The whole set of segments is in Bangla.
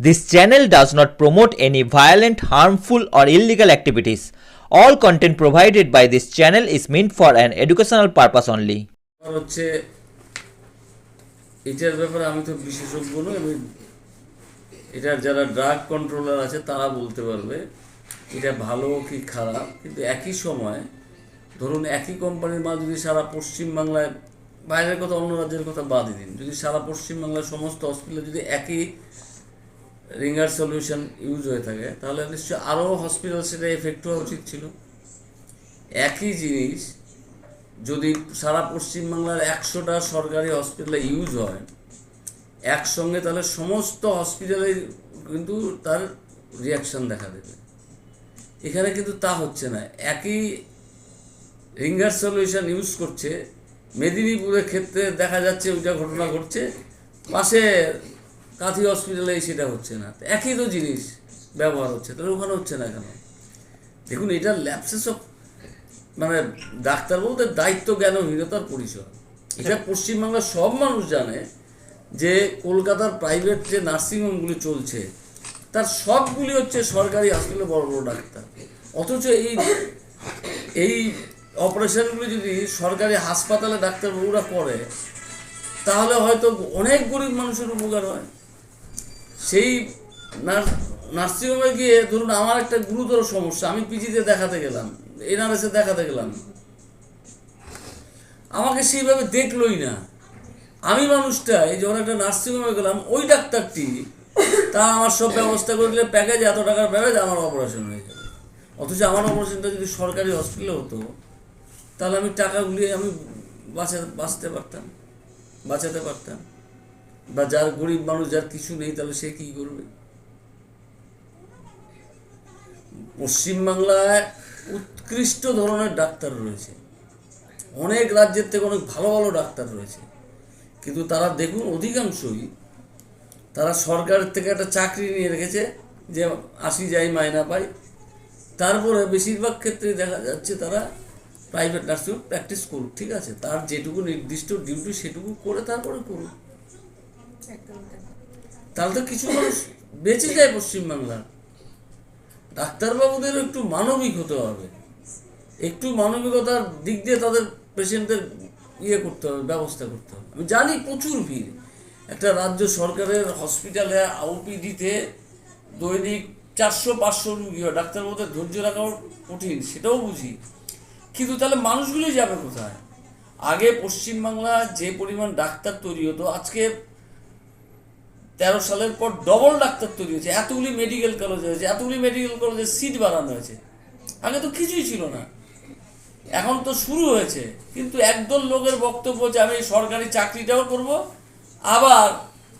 This channel does not promote any violent, harmful, or illegal activities. All content provided by this channel is meant for an educational purpose only. হচ্ছে এটার ব্যাপারে আমি তো বিশেষজ্ঞ নই আমি এটার যারা ড্রাগ কন্ট্রোলার আছে তারা বলতে পারবে এটা ভালো কি খারাপ কিন্তু একই সময় ধরুন একই কোম্পানির মাল যদি সারা পশ্চিমবাংলায় বাইরের কথা অন্য রাজ্যের কথা বাদই দিন যদি সারা পশ্চিমবাংলার সমস্ত হসপিটালে যদি একই রিঙ্গার সলিউশন ইউজ হয়ে থাকে, তাহলে নিশ্চয়ই আরও হসপিটাল সেটা এফেক্ট হওয়া উচিত ছিল। একই জিনিস, যদি সারা পশ্চিমবাংলার একশোটা সরকারি হসপিটালে ইউজ হয়, একসঙ্গে তাহলে সমস্ত হসপিটালে কিন্তু তার রিয়াকশন দেখা দেবে। এখানে কিন্তু তা হচ্ছে না। একই রিঙ্গার সলিউশন ইউজ করছে, মেদিনীপুরের ক্ষেত্রে দেখা যাচ্ছে ওইটা ঘটনা ঘটছে, পাশে কাঁথি হসপিটালে সেটা হচ্ছে না। একই তো জিনিস ব্যবহার হচ্ছে, তাহলে ওখানে হচ্ছে না কেন? দেখুন, এটা ল্যাপসেস অফ মানে ডাক্তার বলতে দায়িত্ব জ্ঞানহীনতার পরিচয়। এটা পশ্চিমবাংলার সব মানুষ জানে যে কলকাতার প্রাইভেট যে নার্সিংহোমগুলি চলছে, তার সবগুলি হচ্ছে সরকারি হসপিটালে বড় বড় ডাক্তার। অথচ এই এই অপারেশনগুলি যদি সরকারি হাসপাতালে ডাক্তারবাবুরা করে, তাহলে হয়তো অনেক গরিব মানুষের উপকার হয়। সেই নার্স নার্সিংহোমে গিয়ে ধরুন আমার একটা গুরুতর সমস্যা, আমি পিজিতে দেখাতে গেলাম, এনআরএসে দেখাতে গেলাম। আমাকে সেইভাবে দেখলোই না। আমি মানুষটাই যখন একটা নার্সিংহোমে গেলাম, ওই ডাক্তারটি, তা আমার সব ব্যবস্থা করে দিলে প্যাকেজ এত টাকার প্যাকেজ আমার অপারেশন হয়ে যাবে অথচ আমার অপারেশনটা যদি সরকারি হসপিটালে হতো, তাহলে আমি টাকাগুলি আমি বাঁচা, বাঁচতে পারতাম, বাঁচাতে পারতাম। বা যার গরিব মানুষ যার কিছু নেই, তাহলে সে কী করবে? পশ্চিমবাংলায় উৎকৃষ্ট ধরনের ডাক্তার রয়েছে। অনেক রাজ্যের থেকে অনেক ভালো ভালো ডাক্তার রয়েছে। কিন্তু তারা দেখুন, অধিকাংশই তারা সরকারের থেকে একটা চাকরি নিয়ে রেখেছে, যে আসি যাই মায়না পাই। তারপরে বেশিরভাগ ক্ষেত্রে দেখা যাচ্ছে তারা প্রাইভেট নার্সিং প্র্যাকটিস করুক, ঠিক আছে? তার যেটুকু নির্দিষ্ট ডিউটি সেটুকু করে তারপরে করুক। তাহলে তো কিছু মানুষ বেঁচে যায় পশ্চিমবাংলার। ডাক্তারবাবুদের একটু মানবিক হতে হবে। একটু মানবিকতার দিক দিয়ে তাদের পেশেন্টদের ইয়ে করতে হবে, ব্যবস্থা করতে হবে। আমি জানি প্রচুর ভিড়। একটা রাজ্য সরকারের হসপিটালে আওপিডিতে দৈনিক চারশো পাঁচশো রুগী হয়। ডাক্তারবাবুদের ধৈর্য রাখাও কঠিন, সেটাও বুঝি। কিন্তু তাহলে মানুষগুলোই যাবে কোথায়? আগে পশ্চিমবাংলা যে পরিমাণ ডাক্তার তৈরি হতো, আজকে তেরো সালের পর ডবল ডাক্তার তৈরি হয়েছে, এতগুলি মেডিকেল কলেজ হয়েছে, এতগুলি মেডিকেল কলেজের সিট বাড়ানো হয়েছে। আগে তো কিছুই ছিল না। এখন তো শুরু হয়েছে, কিন্তু একদল লোকের বক্তব্য যে আমি সরকারি চাকরিটাও করব, আবার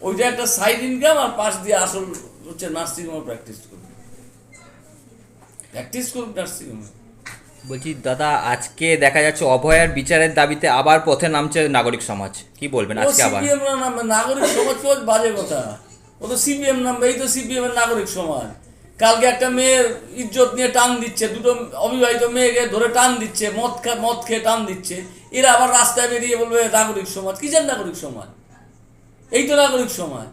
ওইটা একটা সাইড ইনকাম আর পাশ দিয়ে আসল হচ্ছে নার্সিংহোমে প্র্যাকটিস করব। প্র্যাকটিস করুক নার্সিংহোমে বলছি দাদা আজকে দেখা যাচ্ছে অভয়ার বিচারের দাবিতে আবার পথে নামছে নাগরিক সমাজ। কি বলবেন আজকে আবার? সিপিএম নামবে নাগরিক সমাজ সমাজ বাজে কথা। ও তো সিপিএম নামবে এই তো সিপিএম এর নাগরিক সমাজ। কালকে একটা মেয়ের ইজ্জত নিয়ে টান দিচ্ছে দুটো অবিবাহিত মেয়েকে ধরে টান দিচ্ছে মদ খা মদ খেয়ে টান দিচ্ছে। এরা আবার রাস্তায় বেরিয়ে বলবে নাগরিক সমাজ। কিসের নাগরিক সমাজ? এই তো নাগরিক সমাজ।